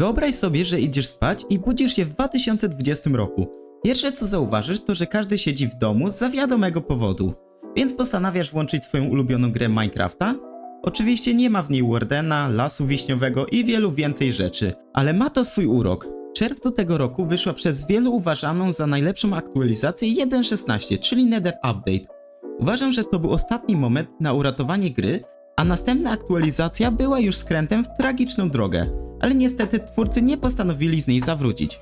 Wyobraź sobie, że idziesz spać i budzisz się w 2020 roku. Pierwsze co zauważysz to, że każdy siedzi w domu z wiadomego powodu. Więc postanawiasz włączyć swoją ulubioną grę Minecrafta? Oczywiście nie ma w niej Wardena, lasu wiśniowego i wielu więcej rzeczy, ale ma to swój urok. Czerwcu tego roku wyszła przez wielu uważaną za najlepszą aktualizację 1.16, czyli Nether Update. Uważam, że to był ostatni moment na uratowanie gry, a następna aktualizacja była już skrętem w tragiczną drogę, ale niestety twórcy nie postanowili z niej zawrócić.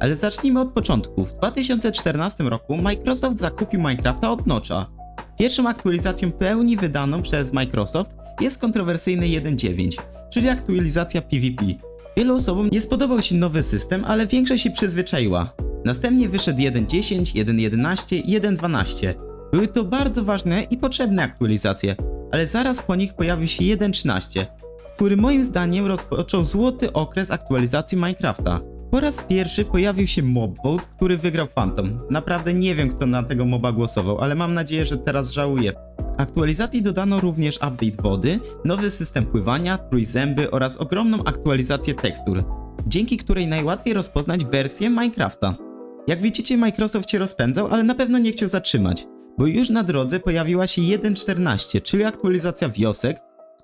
Ale zacznijmy od początku. W 2014 roku Microsoft zakupił Minecrafta od Notcha. Pierwszą aktualizacją pełni wydaną przez Microsoft jest kontrowersyjny 1.9, czyli aktualizacja PvP. Wielu osobom nie spodobał się nowy system, ale większość się przyzwyczaiła. Następnie wyszedł 1.10, 1.11 i 1.12. Były to bardzo ważne i potrzebne aktualizacje, ale zaraz po nich pojawił się 1.13, który moim zdaniem rozpoczął złoty okres aktualizacji Minecrafta. Po raz pierwszy pojawił się mob vote, który wygrał Phantom. Naprawdę nie wiem kto na tego moba głosował, ale mam nadzieję, że teraz żałuję. Aktualizacji dodano również update wody, nowy system pływania, trójzęby oraz ogromną aktualizację tekstur, dzięki której najłatwiej rozpoznać wersję Minecrafta. Jak widzicie Microsoft się rozpędzał, ale na pewno nie chciał zatrzymać, bo już na drodze pojawiła się 1.14, czyli aktualizacja wiosek,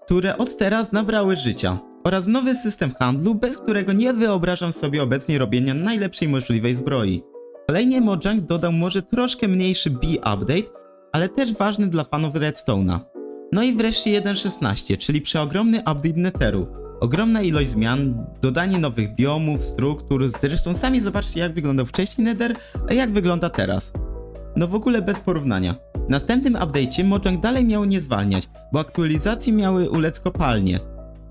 które od teraz nabrały życia, oraz nowy system handlu, bez którego nie wyobrażam sobie obecnie robienia najlepszej możliwej zbroi. Kolejnie Mojang dodał może troszkę mniejszy B-update, ale też ważny dla fanów Redstone'a. No i wreszcie 1.16, czyli przeogromny update Netheru. Ogromna ilość zmian, dodanie nowych biomów, struktur, zresztą sami zobaczcie jak wyglądał wcześniej Nether, a jak wygląda teraz. No w ogóle bez porównania. W następnym update'cie Mojang dalej miał nie zwalniać, bo aktualizacje miały ulec kopalnie.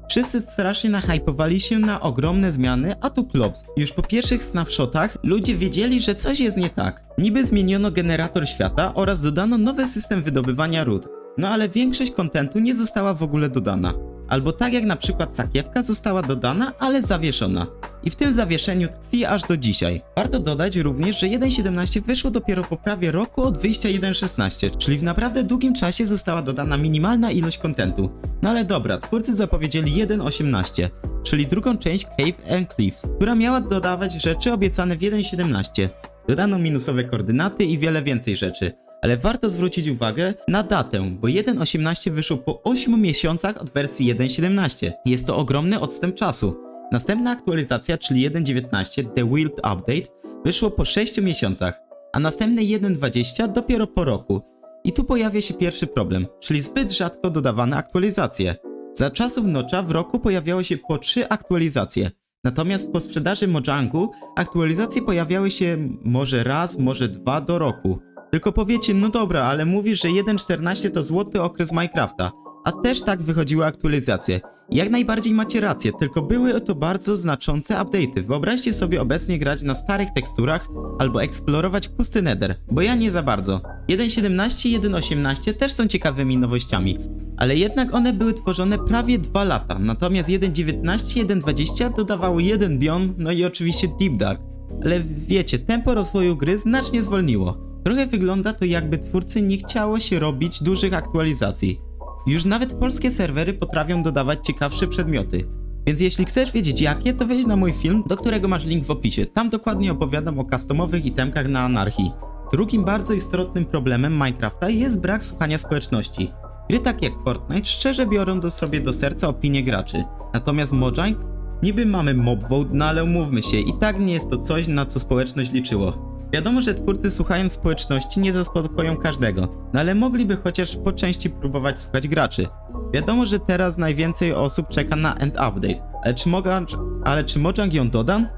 Wszyscy strasznie nahypowali się na ogromne zmiany, a tu klops. Już po pierwszych snapshotach ludzie wiedzieli, że coś jest nie tak. Niby zmieniono generator świata oraz dodano nowy system wydobywania ród. No ale większość kontentu nie została w ogóle dodana. Albo tak jak na przykład sakiewka została dodana, ale zawieszona. I w tym zawieszeniu tkwi aż do dzisiaj. Warto dodać również, że 1.17 wyszło dopiero po prawie roku od wyjścia 1.16, czyli w naprawdę długim czasie została dodana minimalna ilość kontentu. No ale dobra, twórcy zapowiedzieli 1.18, czyli drugą część Cave and Cliffs, która miała dodawać rzeczy obiecane w 1.17. Dodano minusowe koordynaty i wiele więcej rzeczy. Ale warto zwrócić uwagę na datę, bo 1.18 wyszło po 8 miesiącach od wersji 1.17. Jest to ogromny odstęp czasu. Następna aktualizacja, czyli 1.19 The Wild Update, wyszło po 6 miesiącach, a następne 1.20 dopiero po roku. I tu pojawia się pierwszy problem, czyli zbyt rzadko dodawane aktualizacje. Za czasów Notcha w roku pojawiały się po 3 aktualizacje, natomiast po sprzedaży Mojangu aktualizacje pojawiały się może raz, może dwa do roku. Tylko powiecie, no dobra, ale mówisz, że 1.14 to złoty okres Minecrafta, a też tak wychodziły aktualizacje. Jak najbardziej macie rację, tylko były to bardzo znaczące update'y. Wyobraźcie sobie obecnie grać na starych teksturach albo eksplorować pusty nether, bo ja nie za bardzo. 1.17 i 1.18 też są ciekawymi nowościami, ale jednak one były tworzone prawie 2 lata, natomiast 1.19 i 1.20 dodawały jeden biom, no i oczywiście Deep Dark. Ale wiecie, tempo rozwoju gry znacznie zwolniło. Trochę wygląda to jakby twórcy nie chciało się robić dużych aktualizacji. Już nawet polskie serwery potrafią dodawać ciekawsze przedmioty. Więc jeśli chcesz wiedzieć jakie, to wejdź na mój film, do którego masz link w opisie. Tam dokładnie opowiadam o customowych itemkach na anarchii. Drugim bardzo istotnym problemem Minecrafta jest brak słuchania społeczności. Gry takie jak Fortnite szczerze biorą do sobie do serca opinie graczy. Natomiast Mojang niby mamy mob vote, no ale umówmy się, i tak nie jest to coś, na co społeczność liczyło. Wiadomo, że twórcy słuchając społeczności nie zaspokoją każdego, no ale mogliby chociaż po części próbować słuchać graczy. Wiadomo, że teraz najwięcej osób czeka na end update, ale czy, mogę, ale czy Mojang ją doda?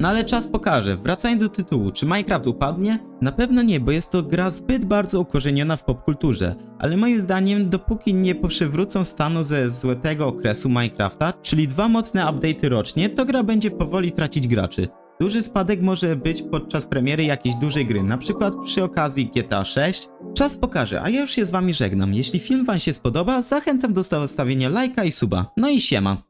No ale czas pokaże. Wracając do tytułu, czy Minecraft upadnie? Na pewno nie, bo jest to gra zbyt bardzo ukorzeniona w popkulturze. Ale moim zdaniem, dopóki nie przywrócą stanu ze złotego okresu Minecrafta, czyli dwa mocne update'y rocznie, to gra będzie powoli tracić graczy. Duży spadek może być podczas premiery jakiejś dużej gry, na przykład przy okazji GTA 6. Czas pokaże, a ja już się z wami żegnam. Jeśli film wam się spodoba, zachęcam do zostawienia lajka i suba. No i siema.